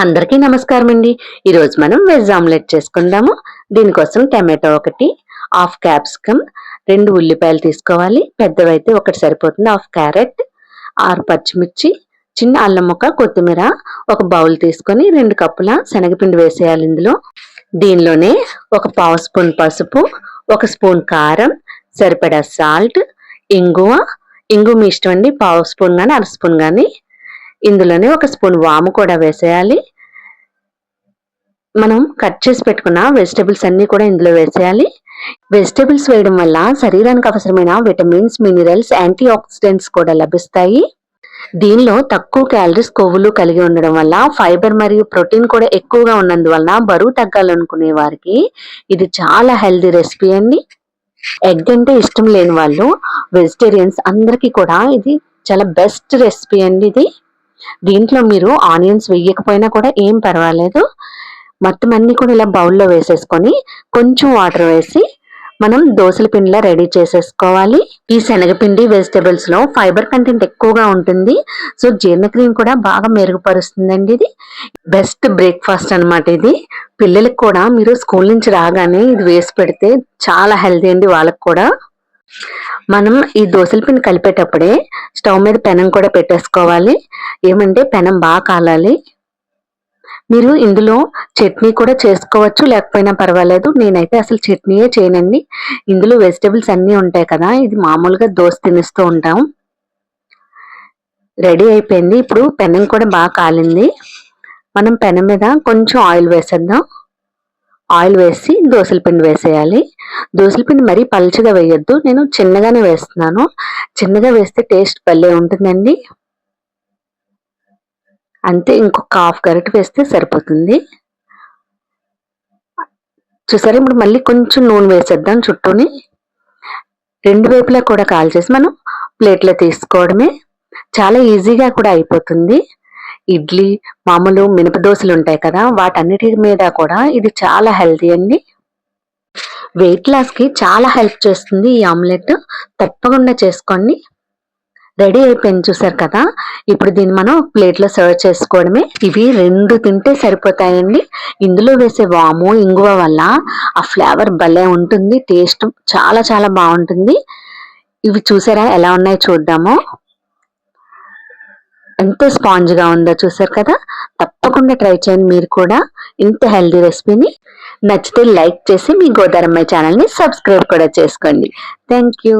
అందరికీ నమస్కారం అండి ఈరోజు మనం వెజ్ ఆమ్లెట్ చేసుకుందాము. దీనికోసం టమాటో ఒకటి హాఫ్ క్యాప్సికమ్ రెండు ఉల్లిపాయలు తీసుకోవాలి. పెద్దవైతే ఒకటి సరిపోతుంది హాఫ్ క్యారెట్ ఆరు పచ్చిమిర్చి చిన్న అల్లం ముక్క కొత్తిమీర ఒక బౌల్ తీసుకొని రెండు కప్పుల శనగపిండి వేసేయాలి ఇందులో. దీనిలోనే ఒక పావు స్పూన్ పసుపు ఒక స్పూన్ కారం సరిపడా సాల్ట్ ఇంగువ. ఇంగు మీ ఇష్టం అండి పావు స్పూన్ కానీ అర స్పూన్ కానీ ఇందులోనే ఒక స్పూన్ వాము కూడా వేసేయాలి. మనం కట్ చేసి పెట్టుకున్న వెజిటబుల్స్ అన్నీ కూడా ఇందులో వేసేయాలి. వెజిటబుల్స్ వేయడం వల్ల శరీరానికి అవసరమైన విటమిన్స్ మినరల్స్ యాంటీ ఆక్సిడెంట్స్ కూడా లభిస్తాయి. దీనిలో తక్కువ క్యాలరీస్ కొవ్వులు కలిగి ఉండడం వల్ల ఫైబర్ మరియు ప్రోటీన్ కూడా ఎక్కువగా ఉన్నందువలన బరువు తగ్గాలనుకునే వారికి ఇది చాలా హెల్దీ రెసిపీ అండి. ఎగ్ అంటే ఇష్టం లేని వాళ్ళు వెజిటేరియన్స్ అందరికీ కూడా ఇది చాలా బెస్ట్ రెసిపీ అండి ఇది. దీంట్లో మీరు ఆనియన్స్ వేయకపోయినా కూడా ఏం పర్వాలేదు. మొత్తం అన్ని కూడా ఇలా బౌల్లో వేసేసుకొని కొంచెం వాటర్ వేసి మనం దోశల పిండిలా రెడీ చేసేసుకోవాలి. ఈ శనగపిండి వెజిటేబుల్స్లో ఫైబర్ కంటెంట్ ఎక్కువగా ఉంటుంది. సో జీర్ణక్రియను కూడా బాగా మెరుగుపరుస్తుందండి ఇది. బెస్ట్ బ్రేక్ఫాస్ట్ అనమాట ఇది. పిల్లలకు కూడా మీరు స్కూల్ నుంచి రాగానే ఇది వేసి పెడితే చాలా హెల్తీ అండి వాళ్ళకి కూడా. మనం ఈ దోశల పిండి కలిపేటప్పుడే స్టవ్ మీద పెనం కూడా పెట్టేసుకోవాలి. ఏమంటే పెనం బాగా కాలాలి. మీరు ఇందులో చట్నీ కూడా చేసుకోవచ్చు లేకపోయినా పర్వాలేదు. నేనైతే అసలు చట్నీయే చేయనండి. ఇందులో వెజిటబుల్స్ అన్నీ ఉంటాయి కదా ఇది మామూలుగా దోశ తినిస్తూ ఉంటాం. రెడీ అయిపోయింది. ఇప్పుడు పెనం కూడా బాగా కాలింది. మనం పెనం మీద కొంచెం ఆయిల్ వేసేద్దాం. ఆయిల్ వేసి దోశల పిండి వేసేయాలి. దోశల పిండి మరీ పలుచగా వేయొద్దు. నేను చిన్నగానే వేస్తున్నాను. చిన్నగా వేస్తే టేస్ట్ భలే ఉంటుందండి. అంతే ఇంకొక హాఫ్ గరిట వేస్తే సరిపోతుంది. చూసారా? ఇప్పుడు మళ్ళీ కొంచెం నూనె వేసేద్దాం చుట్టూని. రెండు వైపులా కూడా కాల్చేసి మనం ప్లేట్లో తీసుకోవడమే. చాలా ఈజీగా కూడా అయిపోతుంది. ఇడ్లీ మామూలు మినపదోశలు ఉంటాయి కదా వాటన్నిటి మీద కూడా ఇది చాలా హెల్తీ అండి. వెయిట్ లాస్కి చాలా హెల్ప్ చేస్తుంది ఈ ఆమ్లెట్. తప్పకుండా చేసుకోండి. రెడీ అయిపోయింది చూసారు కదా? ఇప్పుడు దీన్ని మనం ప్లేట్లో సర్వ్ చేసుకోవడమే. ఇవి రెండు తింటే సరిపోతాయండి. ఇందులో వేసే వాము ఇంగువ వల్ల ఆ ఫ్లేవర్ భలే ఉంటుంది. టేస్ట్ చాలా చాలా బాగుంటుంది. ఇవి చూసారా ఎలా ఉన్నాయో చూద్దాము. ఎంత స్పాంజ్గా ఉందో చూసారు కదా? తప్పకుండా ట్రై చేయండి మీరు కూడా. ఇంత హెల్దీ రెసిపీని. నచ్చితే లైక్ చేసి మీ గోదారమ్మాయి ఛానల్ని సబ్స్క్రైబ్ కూడా చేసుకోండి. Thank you